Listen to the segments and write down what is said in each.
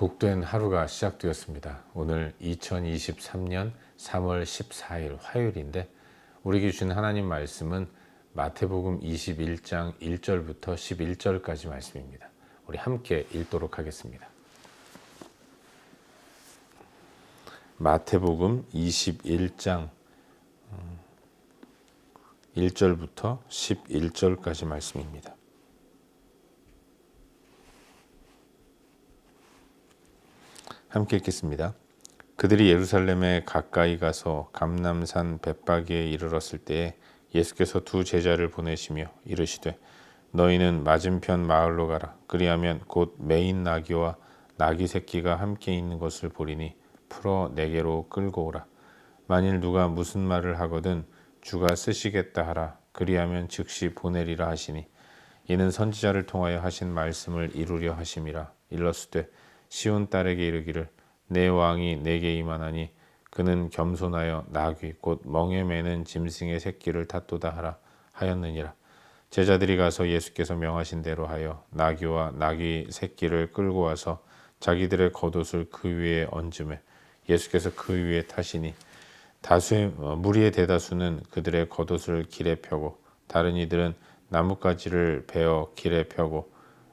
복된 하루가 시작되었습니다. 오늘 2023년 3월 14일 화요일인데 우리에게 주신 하나님 말씀은 마태복음 21장 1절부터 11절까지 말씀입니다. 우리 함께 읽도록 하겠습니다. 마태복음 21장 1절부터 11절까지 말씀입니다. 함께 읽겠습니다. 그들이 예루살렘에 가까이 가서 감남산 벳바기에 이르렀을 때에 예수께서 두 제자를 보내시며 이르시되 너희는 맞은편 마을로 가라. 그리하면 곧 메인 나귀와 나귀 새끼가 함께 있는 것을 보리니 풀어 내게로 끌고 오라. 만일 누가 무슨 말을 하거든 주가 쓰시겠다 하라. 그리하면 즉시 보내리라 하시니 이는 선지자를 통하여 하신 말씀을 이루려 하심이라. 일러스되 시온 딸에게 이르기를 내 왕이 내게 임하나니 그는 겸손하여 나귀 곧 멍에 매는 짐승의 새끼를 탓도다 하라 하였느니라. 제자들이 가서 예수께서 명하신 대로 하여 나귀와 나귀 새끼를 끌고 와서 자기들의 겉옷을 그 위에 얹음에 예수께서 그 위에 타시니 다수의 어, 무리의 대다수는 그들의 겉옷을 길에 펴고 다른 이들은 나뭇가지를 베어 길에 펴고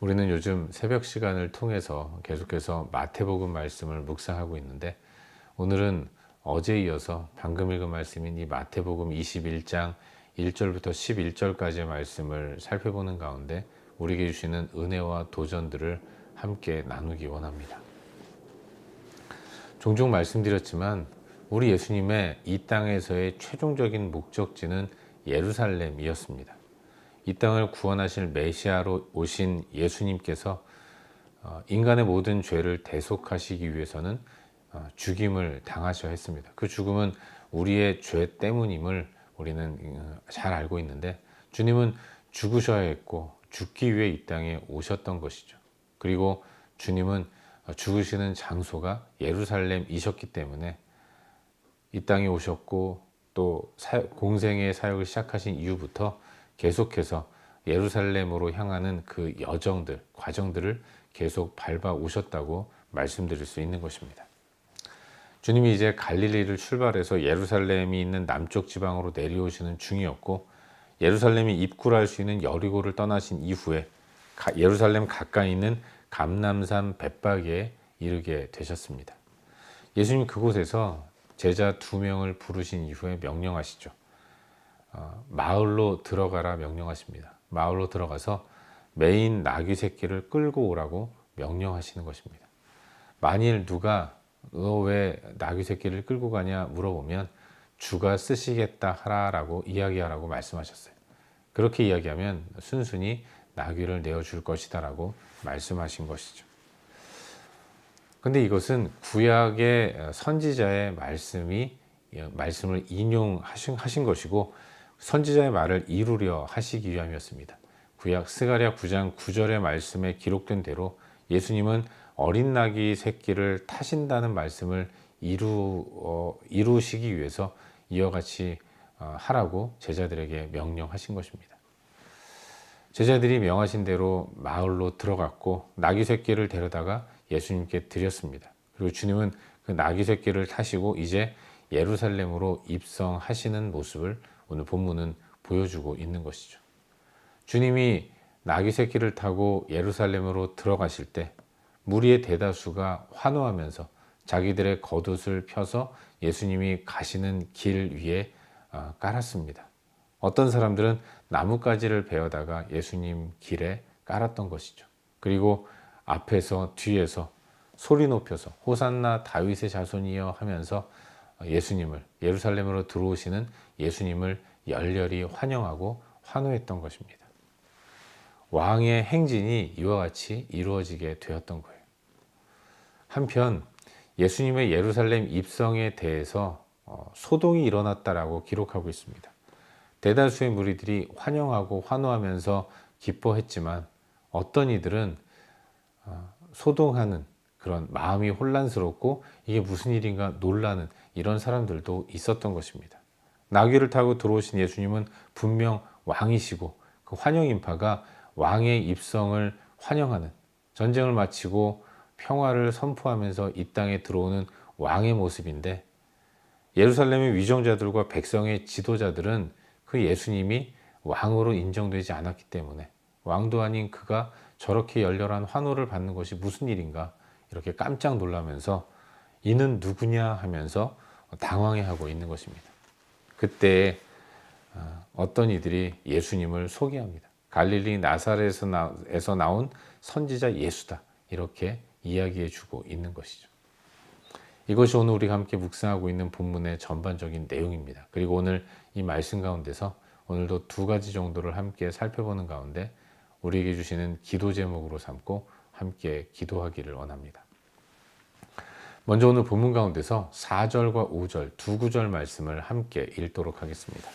우리는 요즘 새벽 시간을 통해서 계속해서 마태복음 말씀을 묵상하고 있는데 오늘은 어제 이어서 방금 읽은 말씀인 이 마태복음 21장 1절부터 11절까지의 말씀을 살펴보는 가운데 우리에게 주시는 은혜와 도전들을 함께 나누기 원합니다. 종종 말씀드렸지만 우리 예수님의 이 땅에서의 최종적인 목적지는 예루살렘이었습니다. 이 땅을 구원하실 메시아로 오신 예수님께서 어, 인간의 모든 죄를 대속하시기 위해서는 어, 죽임을 당하셔야 했습니다. 그 죽음은 우리의 죄 때문임을 우리는 어, 잘 알고 있는데 주님은 죽으셔야 했고 죽기 위해 이 땅에 오셨던 것이죠. 그리고 주님은 죽으시는 장소가 예루살렘이셨기 때문에 이 땅에 오셨고 또 공생의 사역을 시작하신 이후부터 계속해서 예루살렘으로 향하는 그 여정들, 과정들을 계속 밟아 오셨다고 말씀드릴 수 있는 것입니다. 주님이 이제 갈릴리를 출발해서 예루살렘이 있는 남쪽 지방으로 내려오시는 중이었고 예루살렘이 입구를 할수 있는 여리고를 떠나신 이후에 예루살렘 가까이 있는 감남산 벳바기에 이르게 되셨습니다. 예수님 그곳에서 제자 두 명을 부르신 이후에 명령하시죠. 어, 마을로 들어가라 명령하십니다. 마을로 들어가서 메인 나귀 새끼를 끌고 오라고 명령하시는 것입니다. 만일 누가 너 왜 나귀 새끼를 끌고 가냐 물어보면 주가 쓰시겠다 하라라고 이야기하라고 말씀하셨어요. 그렇게 이야기하면 순순히 나귀를 내어줄 것이다라고 말씀하신 것이죠. 근데 이것은 구약의 선지자의 말씀이 말씀을 인용하신 하신 것이고 선지자의 말을 이루려 하시기 위함이었습니다. 구약 스가랴 9장 9절의 말씀에 기록된 대로 예수님은 어린 나귀 새끼를 타신다는 말씀을 이루, 어, 이루시기 위해서 이와 같이 어, 하라고 제자들에게 명령하신 것입니다. 제자들이 명하신 대로 마을로 들어갔고 나귀 새끼를 데려다가 예수님께 드렸습니다. 그리고 주님은 그 나귀 새끼를 타시고 이제 예루살렘으로 입성하시는 모습을 오늘 본문은 보여주고 있는 것이죠. 주님이 나귀 새끼를 타고 예루살렘으로 들어가실 때 무리의 대다수가 환호하면서 자기들의 겉옷을 펴서 예수님이 가시는 길 위에 어, 깔았습니다. 어떤 사람들은 나뭇가지를 베어다가 예수님 길에 깔았던 것이죠. 그리고 앞에서 뒤에서 소리 높여서 호산나 다윗의 자손이여 하면서 예수님을 예루살렘으로 들어오시는 예수님을 열렬히 환영하고 환호했던 것입니다. 왕의 행진이 이와 같이 이루어지게 되었던 거예요. 한편 예수님의 예루살렘 입성에 대해서 어, 소동이 일어났다라고 기록하고 있습니다. 대다수의 무리들이 환영하고 환호하면서 기뻐했지만 어떤 이들은 어, 소동하는 그런 마음이 혼란스럽고 이게 무슨 일인가 놀라는 이런 사람들도 있었던 것입니다. 나귀를 타고 들어오신 예수님은 분명 왕이시고 그 환영 인파가 왕의 입성을 환영하는 전쟁을 마치고 평화를 선포하면서 이 땅에 들어오는 왕의 모습인데 예루살렘의 위정자들과 백성의 지도자들은 그 예수님이 왕으로 인정되지 않았기 때문에 왕도 아닌 그가 저렇게 열렬한 환호를 받는 것이 무슨 일인가 이렇게 깜짝 놀라면서 이는 누구냐 하면서 당황해하고 있는 것입니다. 그때 어, 어떤 이들이 예수님을 소개합니다. 갈릴리 나사렛에서 나온 선지자 예수다 이렇게 이야기해 주고 있는 것이죠. 이것이 오늘 우리가 함께 묵상하고 있는 본문의 전반적인 내용입니다. 그리고 오늘 이 말씀 가운데서 오늘도 두 가지 정도를 함께 살펴보는 가운데 우리에게 주시는 기도 제목으로 삼고 함께 기도하기를 원합니다. 먼저 오늘 본문 가운데서 4절과 5절 두 구절 말씀을 함께 읽도록 하겠습니다.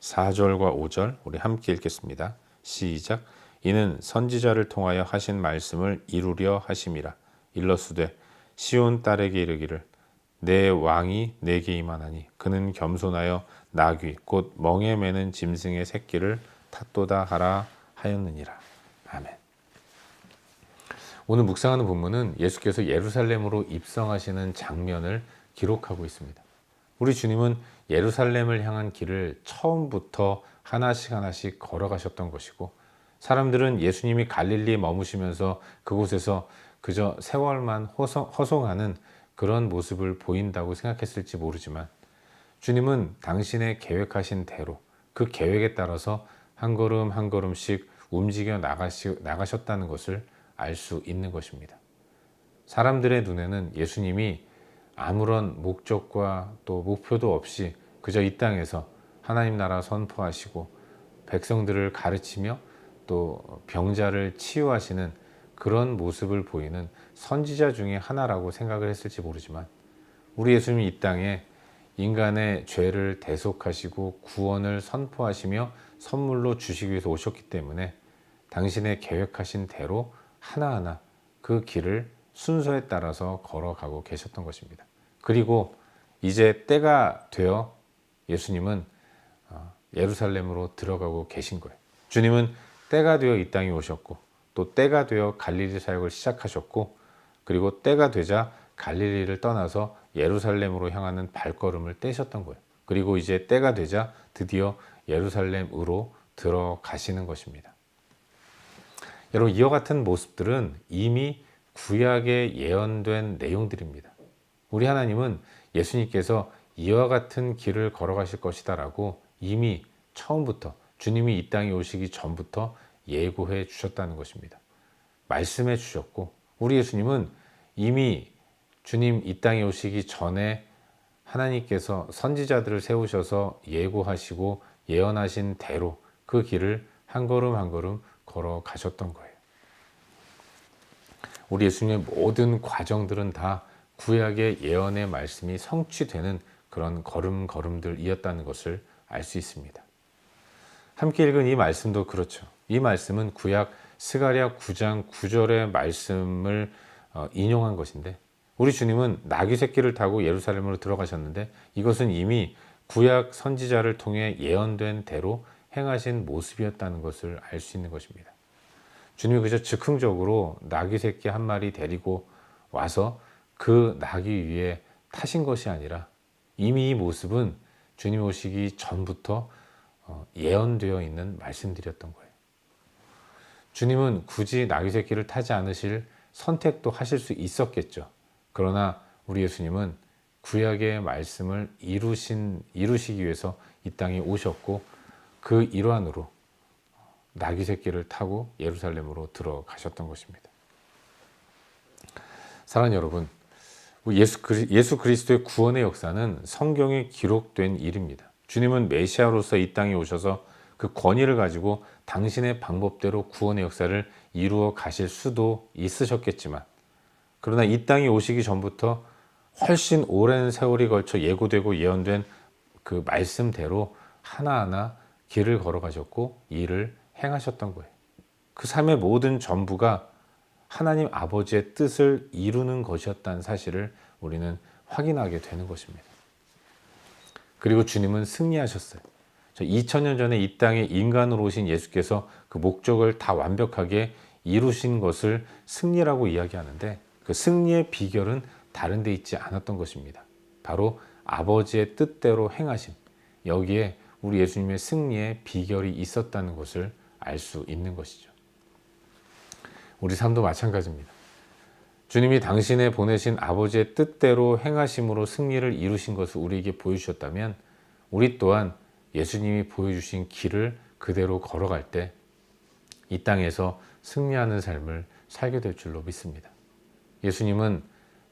4절과 5절 우리 함께 읽겠습니다. 시작. 이는 선지자를 통하여 하신 말씀을 이루려 하심이라. 일러스되 시온 딸에게 이르기를 내 왕이 내게 임하나니 그는 겸손하여 나귀 곧 멍에 매는 짐승의 새끼를 탓도다 하라 하였느니라. 오늘 묵상하는 본문은 예수께서 예루살렘으로 입성하시는 장면을 기록하고 있습니다. 우리 주님은 예루살렘을 향한 길을 처음부터 하나씩 하나씩 걸어가셨던 것이고 사람들은 예수님이 갈릴리에 머무시면서 그곳에서 그저 세월만 허송 하는 그런 모습을 보인다고 생각했을지 모르지만 주님은 당신의 계획하신 대로 그 계획에 따라서 한 걸음 한 걸음씩 움직여 나가시, 나가셨다는 것을 알 수 있는 것입니다. 사람들의 눈에는 예수님이 아무런 목적과 또 목표도 없이 그저 이 땅에서 하나님 나라 선포하시고 백성들을 가르치며 또 병자를 치유하시는 그런 모습을 보이는 선지자 중에 하나라고 생각을 했을지 모르지만 우리 예수님이 이 땅에 인간의 죄를 대속하시고 구원을 선포하시며 선물로 주시기 위해서 오셨기 때문에 당신의 계획하신 대로 하나하나 그 길을 순서에 따라서 걸어가고 계셨던 것입니다. 그리고 이제 때가 되어 예수님은 어, 예루살렘으로 들어가고 계신 거예요. 주님은 때가 되어 이 땅에 오셨고 또 때가 되어 갈릴리 사역을 시작하셨고 그리고 때가 되자 갈릴리를 떠나서 예루살렘으로 향하는 발걸음을 떼셨던 거예요. 그리고 이제 때가 되자 드디어 예루살렘으로 들어가시는 것입니다. 여러분 이와 같은 모습들은 이미 구약에 예언된 내용들입니다. 우리 하나님은 예수님께서 이와 같은 길을 걸어가실 것이다라고 이미 처음부터 주님이 이 땅에 오시기 전부터 예고해 주셨다는 것입니다. 말씀해 주셨고 우리 예수님은 이미 주님 이 땅에 오시기 전에 하나님께서 선지자들을 세우셔서 예고하시고 예언하신 대로 그 길을 한 걸음 한 걸음 걸어가셨던 거예요. 우리 예수님의 모든 과정들은 다 구약의 예언의 말씀이 성취되는 그런 걸음걸음들이었다는 것을 알 수 있습니다. 함께 읽은 이 말씀도 그렇죠. 이 말씀은 구약 스가랴 9장 9절의 말씀을 어, 인용한 것인데 우리 주님은 나귀 새끼를 타고 예루살렘으로 들어가셨는데 이것은 이미 구약 선지자를 통해 예언된 대로 행하신 모습이었다는 것을 알 수 있는 것입니다. 주님이 그저 즉흥적으로 나귀 새끼 한 마리 데리고 와서 그 나귀 위에 타신 것이 아니라 이미 이 모습은 주님 오시기 전부터 어, 예언되어 있는 말씀드렸던 거예요. 주님은 굳이 나귀 새끼를 타지 않으실 선택도 하실 수 있었겠죠. 그러나 우리 예수님은 구약의 말씀을 이루신 이루시기 위해서 이 땅에 오셨고 그 일환으로 나귀 새끼를 타고 예루살렘으로 들어가셨던 것입니다. 사랑하는 여러분, 예수, 그리, 예수 그리스도의 구원의 역사는 성경에 기록된 일입니다. 주님은 메시아로서 이 땅에 오셔서 그 권위를 가지고 당신의 방법대로 구원의 역사를 이루어 가실 수도 있으셨겠지만 그러나 이 땅에 오시기 전부터 훨씬 오랜 세월이 걸쳐 예고되고 예언된 그 말씀대로 하나하나 길을 걸어가셨고 일을 행하셨던 거예요. 그 삶의 모든 전부가 하나님 아버지의 뜻을 이루는 것이었다는 사실을 우리는 확인하게 되는 것입니다. 그리고 주님은 승리하셨어요. 2000년 전에 이 땅에 인간으로 오신 예수께서 그 목적을 다 완벽하게 이루신 것을 승리라고 이야기하는데 그 승리의 비결은 다른 데 있지 않았던 것입니다. 바로 아버지의 뜻대로 행하심. 여기에 우리 예수님의 승리의 비결이 있었다는 것을 알 수 있는 것이죠. 우리 삶도 마찬가지입니다. 주님이 당신의 보내신 아버지의 뜻대로 행하심으로 승리를 이루신 것을 우리에게 보여주셨다면 우리 또한 예수님이 보여주신 길을 그대로 걸어갈 때 이 땅에서 승리하는 삶을 살게 될 줄로 믿습니다. 예수님은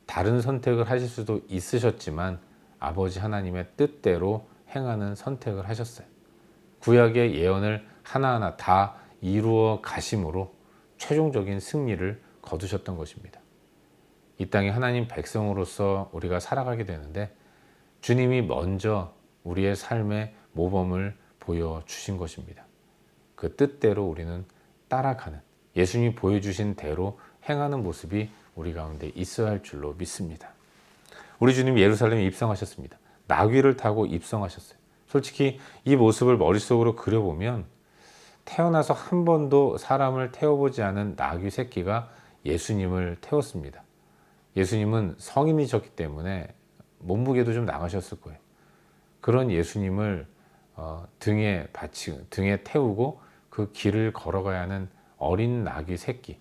다른 선택을 하실 수도 있으셨지만 아버지 하나님의 뜻대로 행하는 선택을 하셨어요. 구약의 예언을 하나하나 다 이루어 가심으로 최종적인 승리를 거두셨던 것입니다. 이 땅에 하나님 백성으로서 우리가 살아가게 되는데 주님이 먼저 우리의 삶의 모범을 보여주신 것입니다. 그 뜻대로 우리는 따라가는 예수님이 보여주신 대로 행하는 모습이 우리 가운데 있어야 할 줄로 믿습니다. 우리 주님 예루살렘에 입성하셨습니다. 나귀를 타고 입성하셨어요. 솔직히 이 모습을 머릿속으로 그려보면 태어나서 한 번도 사람을 태워보지 않은 나귀 새끼가 예수님을 태웠습니다. 예수님은 성인이셨기 때문에 몸무게도 좀 나가셨을 거예요. 그런 예수님을 어, 등에 받치, 등에 태우고 그 길을 걸어가야 하는 어린 나귀 새끼.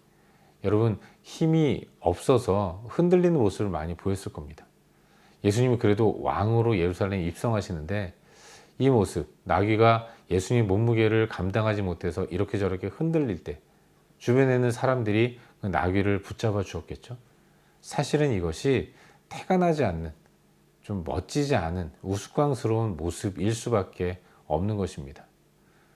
여러분 힘이 없어서 흔들리는 모습을 많이 보였을 겁니다. 예수님이 그래도 왕으로 예루살렘에 입성하시는데 이 모습 나귀가 예수님 몸무게를 감당하지 못해서 이렇게 저렇게 흔들릴 때 주변에 있는 사람들이 그 나귀를 붙잡아 주었겠죠. 사실은 이것이 태가 나지 않는 좀 멋지지 않은 우스꽝스러운 모습일 수밖에 없는 것입니다.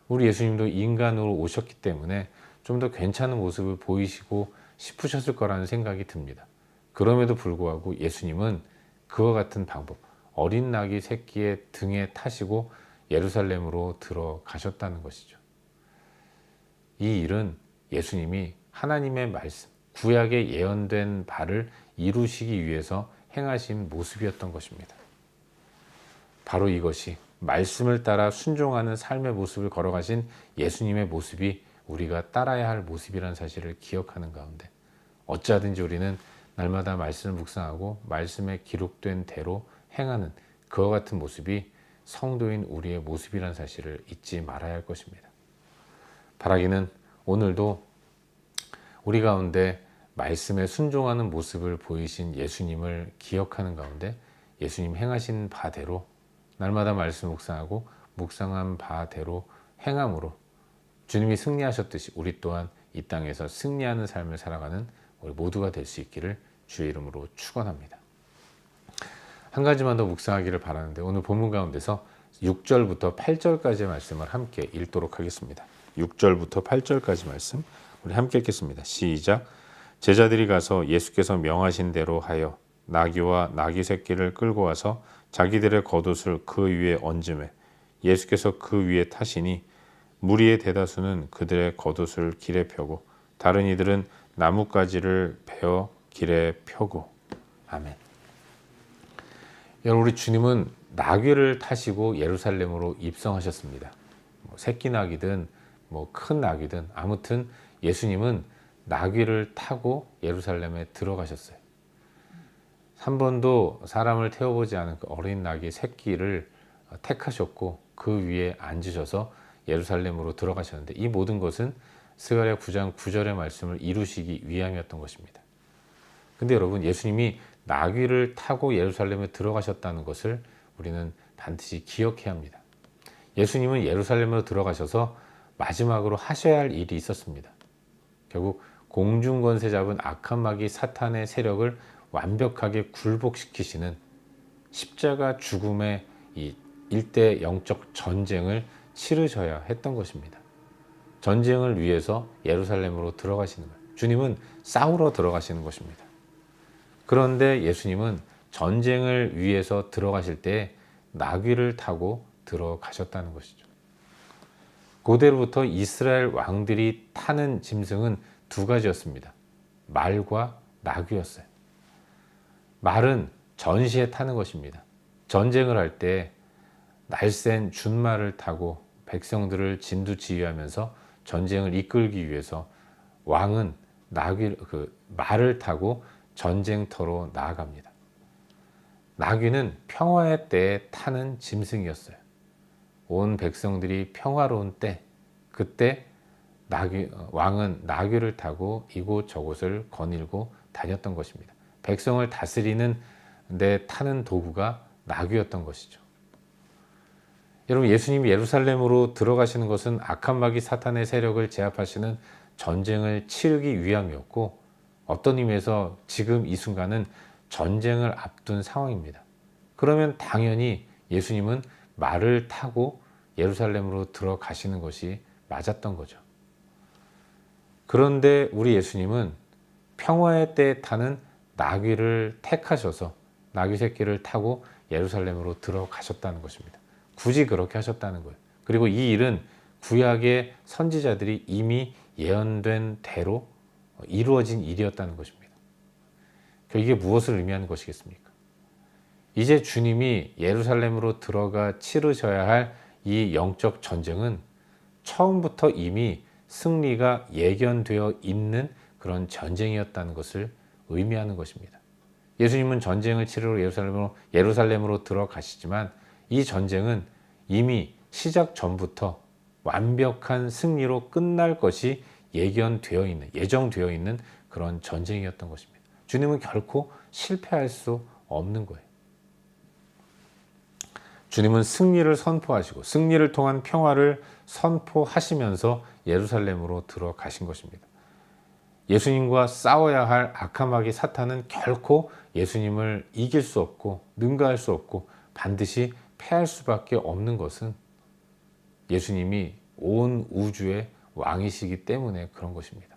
우리 예수님도 인간으로 오셨기 때문에 좀 더 괜찮은 모습을 보이시고 싶으셨을 거라는 생각이 듭니다. 그럼에도 불구하고 예수님은 그와 같은 방법, 어린 나귀 새끼의 등에 타시고 예루살렘으로 들어가셨다는 것이죠. 이 일은 예수님이 하나님의 말씀, 구약에 예언된 바를 이루시기 위해서 행하신 모습이었던 것입니다. 바로 이것이 말씀을 따라 순종하는 삶의 모습을 걸어가신 예수님의 모습이 우리가 따라야 할 모습이라는 사실을 기억하는 가운데 어찌하든지 우리는 날마다 말씀을 묵상하고 말씀에 기록된 대로 행하는 그와 같은 모습이 성도인 우리의 모습이라는 사실을 잊지 말아야 할 것입니다. 바라기는 오늘도 우리 가운데 말씀에 순종하는 모습을 보이신 예수님을 기억하는 가운데 예수님 행하신 바대로 날마다 말씀 묵상하고 묵상한 바대로 행함으로 주님이 승리하셨듯이 우리 또한 이 땅에서 승리하는 삶을 살아가는 우리 모두가 될 수 있기를 주의 이름으로 축원합니다. 한 가지만 더 묵상하기를 바라는데 오늘 본문 가운데서 6절부터 8절까지의 말씀을 함께 읽도록 하겠습니다. 6절부터 8절까지 말씀 우리 함께 읽겠습니다. 시작. 제자들이 가서 예수께서 명하신 대로 하여 나귀와 나귀 새끼를 끌고 와서 자기들의 겉옷을 그 위에 얹음에 예수께서 그 위에 타시니 무리의 대다수는 그들의 겉옷을 길에 펴고 다른 이들은 나뭇가지를 베어 길에 펴고 아멘. 여러분 우리 주님은 나귀를 타시고 예루살렘으로 입성하셨습니다. 뭐 새끼 나귀든 뭐 큰 나귀든 아무튼 예수님은 나귀를 타고 예루살렘에 들어가셨어요. 한 번도 사람을 태워보지 않은 그 어린 나귀 새끼를 택하셨고 그 위에 앉으셔서 예루살렘으로 들어가셨는데 이 모든 것은 스가랴 9장 9절의 말씀을 이루시기 위함이었던 것입니다. 근데 여러분 예수님이 나귀를 타고 예루살렘에 들어가셨다는 것을 우리는 반드시 기억해야 합니다. 예수님은 예루살렘으로 들어가셔서 마지막으로 하셔야 할 일이 있었습니다. 결국 공중권세 잡은 악한 마귀 사탄의 세력을 완벽하게 굴복시키시는 십자가 죽음의 이 일대 영적 전쟁을 치르셔야 했던 것입니다. 전쟁을 위해서 예루살렘으로 들어가시는 거예요. 주님은 싸우러 들어가시는 것입니다. 그런데 예수님은 전쟁을 위해서 들어가실 때 나귀를 타고 들어가셨다는 것이죠. 고대로부터 이스라엘 왕들이 타는 짐승은 두 가지였습니다. 말과 나귀였어요. 말은 전시에 타는 것입니다. 전쟁을 할 때 날쌘 준말을 타고 백성들을 진두지휘하면서 전쟁을 이끌기 위해서 왕은 나귀 그 말을 타고 전쟁터로 나아갑니다. 나귀는 평화의 때에 타는 짐승이었어요. 온 백성들이 평화로운 때 그때 나귀, 왕은 나귀를 타고 이곳 저곳을 거닐고 다녔던 것입니다. 백성을 다스리는 데 타는 도구가 나귀였던 것이죠. 여러분 예수님이 예루살렘으로 들어가시는 것은 악한 마귀 사탄의 세력을 제압하시는 전쟁을 치르기 위함이었고 어떤 의미에서 지금 이 순간은 전쟁을 앞둔 상황입니다. 그러면 당연히 예수님은 말을 타고 예루살렘으로 들어가시는 것이 맞았던 거죠. 그런데 우리 예수님은 평화의 때에 타는 나귀를 택하셔서 나귀 새끼를 타고 예루살렘으로 들어가셨다는 것입니다. 굳이 그렇게 하셨다는 거예요. 그리고 이 일은 구약의 선지자들이 이미 예언된 대로 이루어진 일이었다는 것입니다. 이게 무엇을 의미하는 것이겠습니까? 이제 주님이 예루살렘으로 들어가 치르셔야 할 이 영적 전쟁은 처음부터 이미 승리가 예견되어 있는 그런 전쟁이었다는 것을 의미하는 것입니다. 예수님은 전쟁을 치르러 예루살렘으로, 예루살렘으로 들어가시지만 이 전쟁은 이미 시작 전부터 완벽한 승리로 끝날 것이 예견되어 있는, 예정되어 있는 그런 전쟁이었던 것입니다. 주님은 결코 실패할 수 없는 거예요. 주님은 승리를 선포하시고 승리를 통한 평화를 선포하시면서 예루살렘으로 들어가신 것입니다. 예수님과 싸워야 할 마귀 사탄은 결코 예수님을 이길 수 없고 능가할 수 없고 반드시 패할 수밖에 없는 것은 예수님이 온 우주의 왕이시기 때문에 그런 것입니다.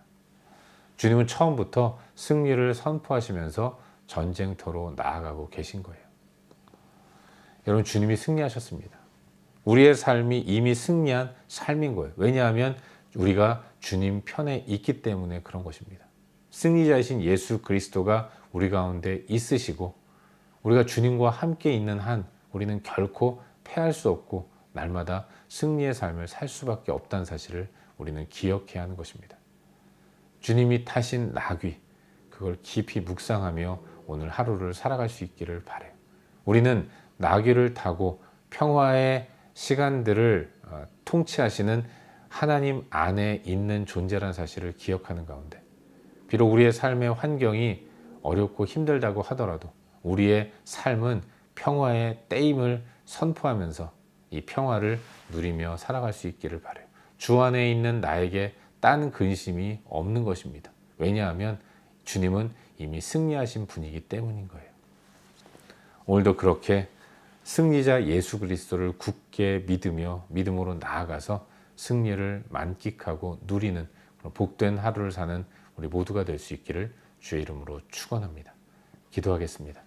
주님은 처음부터 승리를 선포하시면서 전쟁터로 나아가고 계신 거예요. 여러분, 주님이 승리하셨습니다. 우리의 삶이 이미 승리한 삶인 거예요. 왜냐하면 우리가 주님 편에 있기 때문에 그런 것입니다. 승리자이신 예수 그리스도가 우리 가운데 있으시고 우리가 주님과 함께 있는 한 우리는 결코 패할 수 없고 날마다 승리의 삶을 살 수밖에 없다는 사실을 우리는 기억해야 하는 것입니다. 주님이 타신 나귀 그걸 깊이 묵상하며 오늘 하루를 살아갈 수 있기를 바래요. 우리는 나귀를 타고 평화의 시간들을 어, 통치하시는 하나님 안에 있는 존재라는 사실을 기억하는 가운데 비록 우리의 삶의 환경이 어렵고 힘들다고 하더라도 우리의 삶은 평화의 때임을 선포하면서 이 평화를 누리며 살아갈 수 있기를 바래요. 주 안에 있는 나에게 딴 근심이 없는 것입니다. 왜냐하면 주님은 이미 승리하신 분이기 때문인 거예요. 오늘도 그렇게 승리자 예수 그리스도를 굳게 믿으며 믿음으로 나아가서 승리를 만끽하고 누리는 복된 하루를 사는 우리 모두가 될 수 있기를 주의 이름으로 축원합니다. 기도하겠습니다.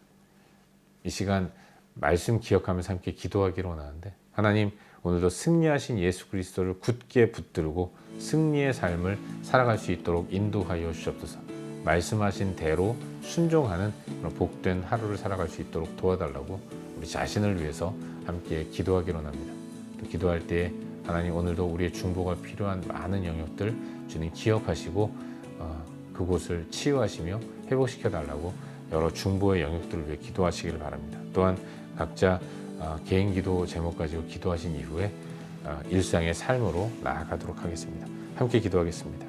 이 시간 말씀 기억하면서 함께 기도하기로 원하는데 하나님 오늘도 승리하신 예수 그리스도를 굳게 붙들고 승리의 삶을 살아갈 수 있도록 인도하여 주옵소서. 말씀하신 대로 순종하는 복된 하루를 살아갈 수 있도록 도와달라고 우리 자신을 위해서 함께 기도하기로 합니다. 또 기도할 때 하나님 오늘도 우리의 중보가 필요한 많은 영역들 주님 기억하시고 어, 그곳을 치유하시며 회복시켜 달라고 여러 중보의 영역들을 위해 기도하시기를 바랍니다. 또한 각자 어, 개인 기도 제목 가지고 기도하신 이후에 어, 일상의 삶으로 나아가도록 하겠습니다. 함께 기도하겠습니다.